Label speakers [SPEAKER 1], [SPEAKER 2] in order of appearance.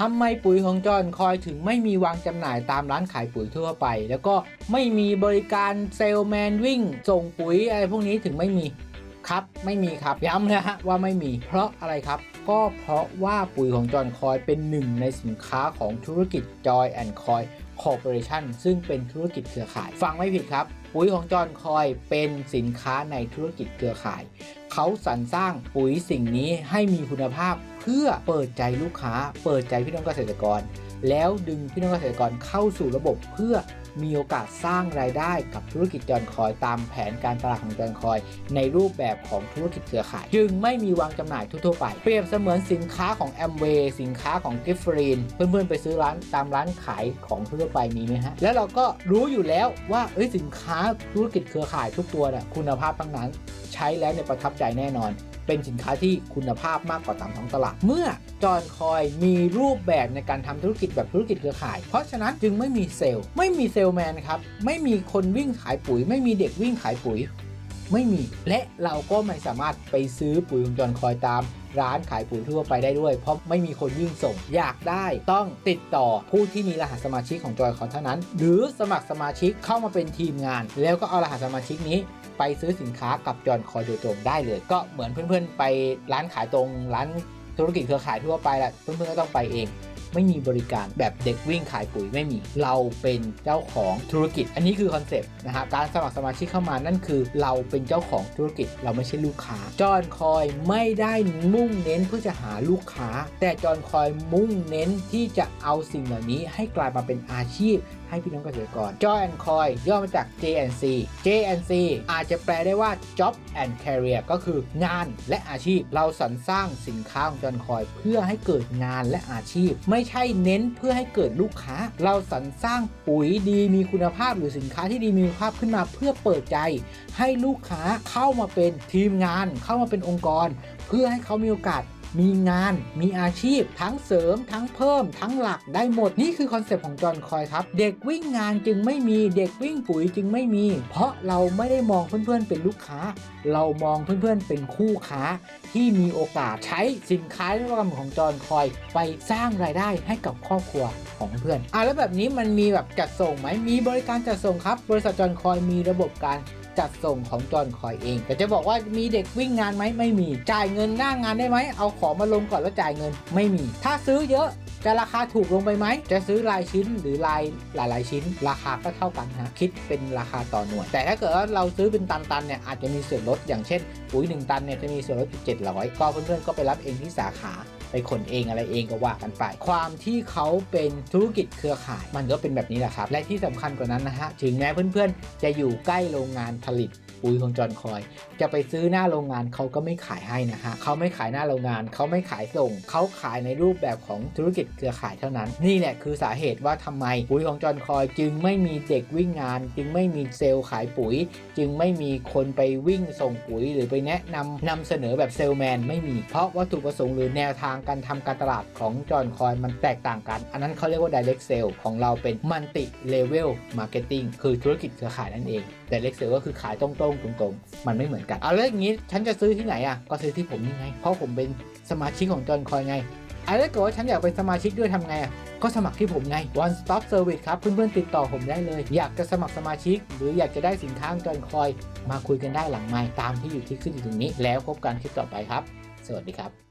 [SPEAKER 1] ทำไมปุ๋ยของจอห์นคอยถึงไม่มีวางจำหน่ายตามร้านขายปุ๋ยทั่วไป แล้วก็ไม่มีบริการเซลแมนวิ่ง ส่งปุ๋ยอะไรพวกนี้ถึงไม่มีครับ ไม่มีครับย้ำนะฮะว่าไม่มี เพราะอะไรครับ ก็เพราะว่าปุ๋ยของจอห์นคอยเป็นหนึ่งในสินค้าของธุรกิจ Joy and Coy Corporation ซึ่งเป็นธุรกิจเครือข่าย ฟังไม่ผิดครับ ปุ๋ยของจอห์นคอยเป็นสินค้าในธุรกิจเครือข่าย เขาสรรสร้างปุ๋ยสิ่งนี้ให้มีคุณภาพ เพื่อเปิดใจลูกค้า เปิดใจพี่น้องเกษตรกร แล้วดึงพี่น้องเกษตรกรเข้าสู่ระบบเพื่อมีโอกาสสร้างรายได้กับธุรกิจจอนคอยตามแผนการตลาดของจอนคอย ในรูปแบบของธุรกิจเครือข่าย จึงไม่มีวางจำหน่ายทั่วๆไป เปรียบเสมือนสินค้าของ a m w a y สินค้าของกิฟฟรีนเพื่อนๆไปซื้อร้านตามร้านขายของทั่วไปมีไหมฮะ แล้วเราก็รู้อยู่แล้วว่าเอ้ยสินค้าธุรกิจเครือข่ายทุกตัวเนี่ยคุณภาพทั้งนั้น ใช้แล้วเนี่ยประทับใจแน่นอน เป็นสินค้าที่คุณภาพมากกว่าตามท้องตลาด เมื่อจอห์นคอยมีรูปแบบในการทำธุรกิจแบบธุรกิจเครือข่าย เพราะฉะนั้นจึงไม่มีเซลล์ ไม่มีเซลแมนครับ ไม่มีคนวิ่งขายปุ๋ย ไม่มีเด็กวิ่งขายปุ๋ย ไม่มี และเราก็ไม่สามารถไปซื้อปุ๋ยของจอนคอยตามร้านขายปุ๋ยทั่วไปได้ด้วย เพราะไม่มีคนวิ่งส่ง อยากได้ต้องติดต่อผู้ที่มีรหัสสมาชิกของจอยคอนเท่านั้น หรือสมัครสมาชิกเข้ามาเป็นทีมงาน แล้วก็เอารหัสสมาชิกนี้ไปซื้อสินค้ากับจอนคอยโดยตรงได้เลย ก็เหมือนเพื่อนๆ ไปร้านขายตรงร้านธุรกิจเครือข่ายทั่วไปแหละเพื่อนๆก็ต้องไปเอง ไม่มีบริการแบบเด็กวิ่งขายปุ๋ยไม่มี เราเป็นเจ้าของธุรกิจ อันนี้คือคอนเซปต์นะฮะการสมัครสมาชิกเข้ามานั่นคือ เราเป็นเจ้าของธุรกิจเราไม่ใช่ลูกค้า จอนคอยไม่ได้มุ่งเน้นเพื่อจะหาลูกค้า แต่จอนคอยมุ่งเน้นที่จะเอาสิ่งเหล่านี้ให้กลายมาเป็นอาชีพ ให้พี่น้องเกษตรกร Joy and Coy ย่อมาจาก JNC JNC อาจจะแปลได้ว่า Job and Career ก็คืองานและอาชีพเราสรรสร้างสินค้าของ Joy and Coy เพื่อให้เกิดงานและอาชีพ ไม่ใช่เน้นเพื่อให้เกิดลูกค้า เราสรรสร้างปุ๋ยดีมีคุณภาพหรือสินค้าที่ดีมีคุณภาพขึ้นมาเพื่อเปิดใจ ให้ลูกค้าเข้ามาเป็นทีมงาน เข้ามาเป็นองค์กร เพื่อให้เขามีโอกาส มีงานมีอาชีพ ทั้งเสริม ทั้งเพิ่ม ทั้งหลักได้หมดนี่คือคอนเซปต์ของจอห์นคอยครับ เด็กวิ่งงานจึงไม่มีเด็กวิ่งปุ๋ยจึงไม่มี เพราะเราไม่ได้มองเพื่อนๆเป็นลูกค้า เรามองเพื่อนๆเป็นคู่ค้า ที่มีโอกาสใช้สินค้านวัตกรรมของจอห์นคอย ไปสร้างรายได้ให้กับครอบครัวของเพื่อนอะแล้วแบบนี้มันมีแบบจัดส่งไหมมีบริการจัดส่งครับ บริษัทจอห์นคอยมีระบบการ จัดส่งของจอนคอยเอง แต่จะบอกว่ามีเด็กวิ่งงานไหมไม่มี จ่ายเงินหน้างงานได้ไหมเอาของมาลงก่อนแล้วจ่ายเงินไม่มี ถ้าซื้อเยอะจะราคาถูกลงไปไหม จะซื้อรายชิ้นหรือรายหลาย ๆ ชิ้น ราคาก็เท่ากันฮะคิดเป็นราคาต่อหน่วย แต่ถ้าเกิดว่าเราซื้อเป็นตัน ๆ เนี่ยอาจจะมีส่วนลดอย่างเช่นปุ๋ย1ตันเนี่ยจะมีส่วนลดอยู่700 ก็เพื่อน ๆ ก็ไปรับเองที่สาขา ไปขนเองอะไรเองก็ว่ากันไป ความที่เขาเป็นธุรกิจเครือข่าย มันก็เป็นแบบนี้แหละครับ และที่สำคัญกว่านั้นนะฮะถึงแม้เพื่อนๆ จะอยู่ใกล้โรงงานผลิต ปุ๋ยของจอห์นคอย จะไปซื้อหน้าโรงงานเขาก็ไม่ขายให้นะฮะเขาไม่ขายหน้าโรงงานเขาไม่ขายส่งเขาขายในรูปแบบของธุรกิจเครือข่ายเท่านั้น นี่แหละคือสาเหตุว่าทำไมปุ๋ยของจอห์นคอยจึงไม่มีเด็กวิ่งงาน จึงไม่มีเซลล์ขายปุ๋ย จึงไม่มีคนไปวิ่งส่งปุ๋ย หรือไปแนะนำนำเสนอแบบเซลแมนไม่มี เพราะวัตถุประสงค์หรือแนวทางการทำการตลาดของจอห์นคอยมันแตกต่างกัน อันนั้นเขาเรียกว่า direct sale ของเราเป็น multi level marketing คือธุรกิจเครือข่ายนั่นเอง direct sale ก็คือขายตรงงตรงๆ มันไม่เหมือนกัน เอาแล้วอย่างนี้ฉันจะซื้อที่ไหนอะ ก็ซื้อที่ผมนี่ไง เพราะผมเป็นสมาชิกของจอนคอยไงอะแล้วเกิดว่าฉันอยากเป็นสมาชิกด้วยทำไงอะก็สมัครที่ผมไง one stop service ครับ เพื่อนๆติดต่อผมได้เลย อยากจะสมัครสมาชิก หรืออยากจะได้สินค้าจอนคอย มาคุยกันได้หลังไมค์ตามที่อยู่ที่ขึ้นอยู่ตรงนี้ แล้วพบกันคลิปต่อไปครับ สวัสดีครับ